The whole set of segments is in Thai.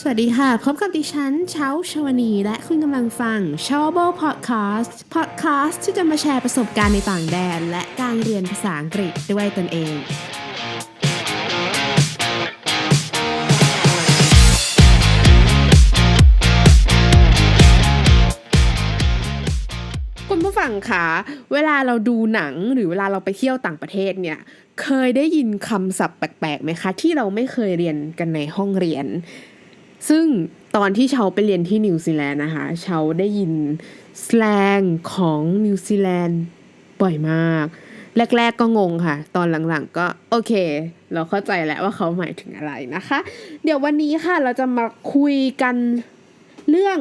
สวัสดีค่ะ พบกับดิฉันเช้าชวนี และคุณกำลังฟัง s h o w b o Podcast Podcast ที่จะมาแชร์ประสบการณ์ในต่างแดน และการเรียนภาษาอังกฤษด้วยตนเอง คุณผู้ฟังคะเวลาเราดูหนังหรือเวลาเราไปเที่ยวต่างประเทศเนี่ยเคยได้ยินคำศัพท์แปลกๆไหมคะ ที่เราไม่เคยเรียนกันในห้องเรียน ซึ่งตอนที่เชาไปเรียนที่นิวซีแลนด์นะคะเชาได้ยินสแลงของนิวซีแลนด์บ่อยมาก แรก ๆ ก็งงค่ะ ตอนหลัง ๆ ก็โอเค เราเข้าใจแล้วว่าเขาหมายถึงอะไรนะคะ เดี๋ยววันนี้ค่ะเราจะมาคุยกันเรื่อง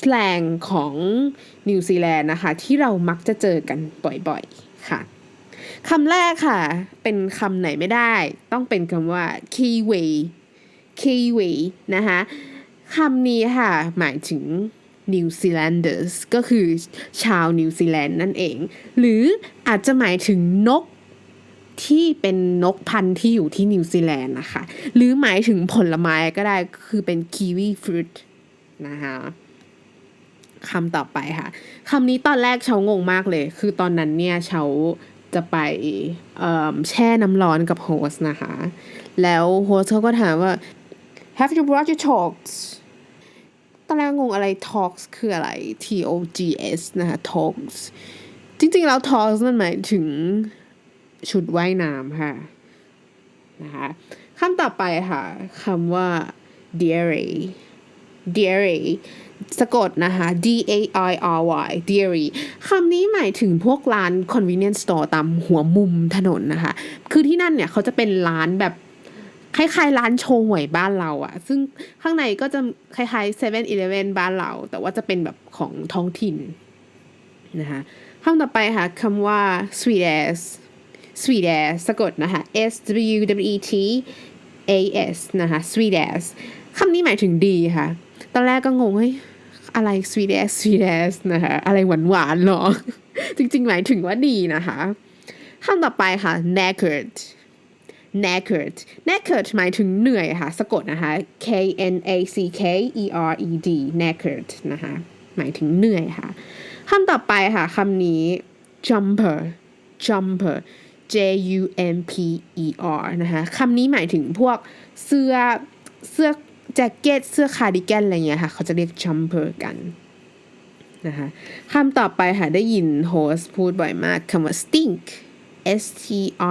สแลงของนิวซีแลนด์นะคะ ที่เรามักจะเจอกันบ่อย ๆ ค่ะคำแรกค่ะ เป็นคำไหนไม่ได้ ต้องเป็นคำว่า kiwi kiwi นะคะคำนี้ค่ะ หมายถึง New Zealanders ก็คือชาวนิวซีแลนด์นั่นเอง หรืออาจจะหมายถึงนกที่เป็นนกพันธุ์ที่อยู่ที่นิวซีแลนด์นะคะ หรือหมายถึงผลไม้ก็ได้คือเป็น kiwi fruit นะคะคำต่อไปค่ะคำนี้ตอนแรกเชางงมากเลย คือตอนนั้นเนี่ยเชาจะไปแช่น้ำร้อนกับโฮสนะคะ แล้วโฮสเขาก็ถามว่า Have you brought your talks ตอนแรกงงอะไร talks คืออะไร T O G S นะคะ talks จริงๆ แล้ว talks นั่นหมายถึงชุดว่ายน้ำค่ะนะคะคำต่อไปค่ะคำว่า dairy dairy สะกดนะคะ D A I R Y dairy คำนี้หมายถึงพวกร้าน convenience store ตามหัวมุมถนนนะคะ คือที่นั่นเนี่ยเขาจะเป็นร้านแบบ คล้ายๆ ร้านโชว์หวยบ้านเราอะซึ่งข้างในก็จะคล้ายๆ7 e เ e ่ e อบ้านเรา แต่ว่าจะเป็นแบบของท้องถิ่นนะคะคำต่อไปค่ะคำว่า sweet ass sweet ass สะกดนะคะ S W W E T A S นะคะ sweet ass คำนี้หมายถึงดีค่ะ ตอนแรกก็งงเฮ้ยอะไร sweet ass sweet ass นะคะ อะไรหวานหวานๆหรอ จริงๆ หมายถึงว่าดีนะคะคำต่อไปค่ะ naked knackered knackered หมายถึงเหนื่อยค่ะ สะกดนะคะ K N A C K E R E D knackered นะคะ หมายถึงเหนื่อยค่ะคำต่อไปค่ะคำนี้ jumper jumper J U M P E R นะคะคำนี้หมายถึงพวกเสื้อเสื้อแจ็คเก็ตเสื้อคาร์ดิแกนอะไรเงี้ยค่ะ เขาจะเรียก jumper กันนะคะคำต่อไปค่ะได้ยินโฮสพูดบ่อยมากคำว่า stink S T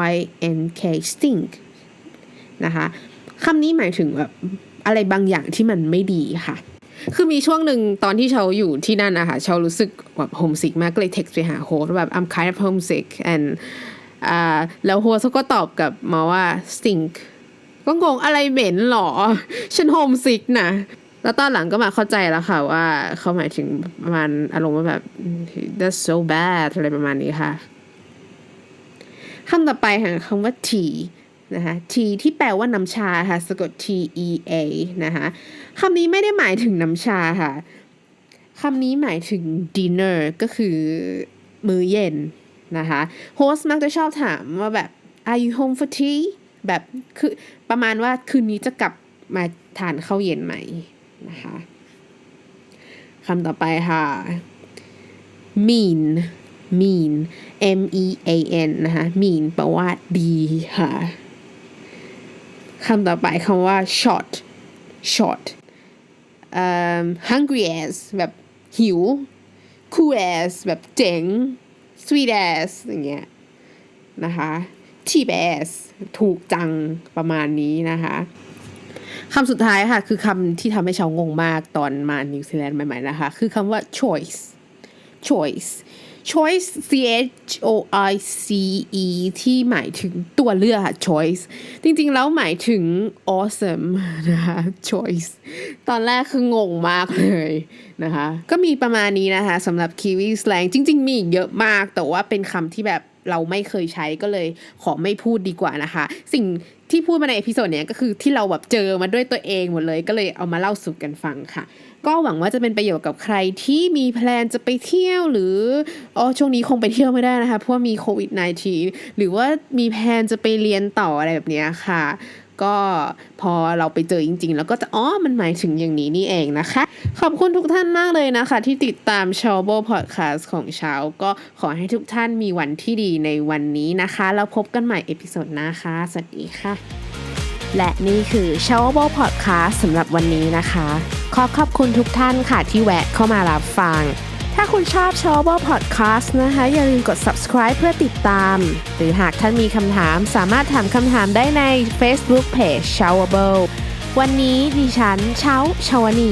I N K stink นะคะคำนี้หมายถึงแบบอะไรบางอย่างที่มันไม่ดีค่ะ คือมีช่วงหนึ่งตอนที่เชาอยู่ที่นั่นนะคะเชารู้สึกแบบโฮมสิกมากก็เลยเท็กซ์ไปหาโฮสแบบ I'm kind of homesick and อ่าแล้วโฮสก็ตอบกลับมาว่า stink ก็งงอะไรเหม็นหรอ ฉันโฮมสิกนะแล้วตอนหลังก็มาเข้าใจแล้วค่ะว่าเขาหมายถึงประมาณอารมณ์ว่าแบบ that's so bad อะไรประมาณนี้ค่ะ คำต่อไปค่ะคำว่า tea นะคะ tea ที่แปลว่าน้ำชาค่ะ สะกด T E A นะคะคำนี้ไม่ได้หมายถึงน้ำชาค่ะคำนี้หมายถึง dinner ก็คือมื้อเย็นนะคะโฮสต์มักจะชอบถามว่าแบบ are you home for tea แบบคือประมาณว่าคืนนี้จะกลับมาทานข้าวเย็นไหมนะคะคำต่อไปค่ะ mean mean M E A N นะคะ mean แปลว่าดีค่ะคำต่อไปคำว่า short short um, hungry as แบบหิว cool as แบบเจ๋ง sweet as อย่างเงี้ยนะคะ cheap as ถูกจังประมาณนี้นะคะคำสุดท้ายค่ะ คือคำที่ทำให้ชาวงงมากตอนมานิวซีแลนด์ใหม่ๆนะคะ คือคำว่า choice choice choice c h o i c e ที่หมายถึงตัวเลือกค่ะ choice จริงๆ แล้วหมายถึง awesome นะคะ choice ตอนแรกคืองงมากเลยนะคะ ก็มีประมาณนี้นะคะสำหรับ kiwi slang จริง ๆ มีอีกเยอะมากแต่ว่าเป็นคำที่แบบ เราไม่เคยใช้ก็เลยขอไม่พูดดีกว่านะคะ สิ่งที่พูดมาในเอพิโซดเนี้ยก็คือที่เราแบบเจอมาด้วยตัวเองหมดเลย ก็เลยเอามาเล่าสู่กันฟังค่ะ ก็หวังว่าจะเป็นประโยชน์กับใครที่มีแพลนจะไปเที่ยวหรืออ๋อช่วงนี้คงไปเที่ยวไม่ได้นะคะเพราะมีโควิด -19 หรือว่ามีแพลนจะไปเรียนต่ออะไรแบบนี้ค่ะ ก็พอเราไปเจอจริง ๆ แล้วก็จะอ๋อมันหมายถึงอย่างนี้นี่เองนะคะ ขอบคุณทุกท่านมากเลยนะคะ ที่ติดตามชาวโบพอดแคสต์ของเช้าก็ขอให้ทุกท่านมีวันที่ดีในวันนี้นะคะ แล้วพบกันใหม่เอพิโซดน้าค่ะสวัสดีค่ะและนี่คือ s h o w a b l e Podcast สำหรับวันนี้นะคะ ขอขอบคุณทุกท่านค่ะที่แวะเข้ามารับฟัง ถ้าคุณชอบช h o w a b l e Podcast นะคะ อย่าลืมกด subscribe เพื่อติดตาม หรือหากท่านมีคำถามสามารถถามคำถามได้ใน Facebook Page s h o w a b l e วันนี้ดิฉันเช้าชาวนี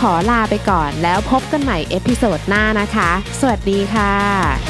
ขอลาไปก่อนแล้วพบกันใหม่เอพิโซดหน้านะคะ สวัสดีค่ะ